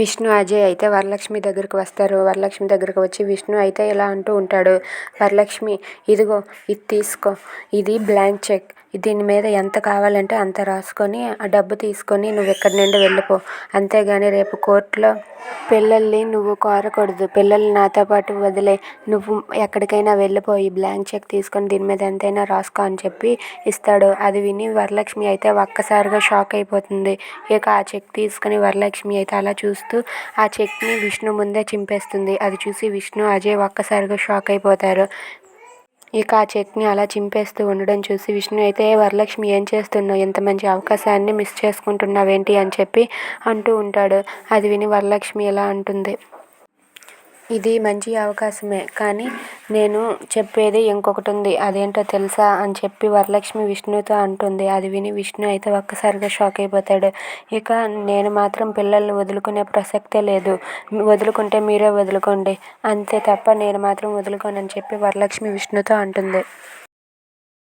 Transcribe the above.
విష్ణు అజయ్ అయితే వరలక్ష్మి దగ్గరకు వస్తారు. వరలక్ష్మి దగ్గరకు వచ్చి విష్ణు అయితే ఇలా అంటూ ఉంటాడు. వరలక్ష్మి ఇదిగో ఇది తీసుకో. ఇది బ్లాంక్ చెక్ దీని మీద ఎంత కావాలంటే అంత రాసుకొని ఆ డబ్బు తీసుకొని నువ్వు ఇక్కడి నుండి వెళ్ళిపో. అంతేగాని రేపు కోర్టులో పిల్లల్ని నువ్వు కోరకూడదు. పిల్లల్ని నాతో పాటు వదిలే. నువ్వు ఎక్కడికైనా వెళ్ళిపో. ఈ బ్లాంక్ చెక్ తీసుకొని దీని మీద ఎంతైనా రాసుకో అని చెప్పి ఇస్తాడు. అది విని వరలక్ష్మి అయితే ఒక్కసారిగా షాక్ అయిపోతుంది. ఇక ఆ చెక్ తీసుకుని వరలక్ష్మి అయితే అలా చూస్తూ ఆ చెక్ని విష్ణు ముందే చింపేస్తుంది. అది చూసి విష్ణు అజయ్ ఒక్కసారిగా షాక్ అయిపోతారు. ఇక ఆ చెక్ని అలా చింపేస్తూ ఉండడం చూసి విష్ణు అయితే వరలక్ష్మి ఏం చేస్తున్నావు? ఇంత మంచి అవకాశాన్ని మిస్ చేసుకుంటున్నావేంటి? అని చెప్పి అంటూ ఉంటాడు. అది విని వరలక్ష్మి ఇలా అంటుంది? ఇది మంచి అవకాశమే. కానీ నేను చెప్పేది ఇంకొకటి ఉంది. అదేంటో తెలుసా అని చెప్పి వరలక్ష్మి విష్ణుతో అంటుంది. అది విని విష్ణు అయితే ఒక్కసారిగా షాక్ అయిపోతాడు. ఇక నేను మాత్రం పిల్లల్ని వదులుకునే ప్రసక్తే లేదు. వదులుకుంటే మీరే వదులుకోండి. అంతే తప్ప నేను మాత్రం వదులుకోనని చెప్పి వరలక్ష్మి విష్ణుతో అంటుంది.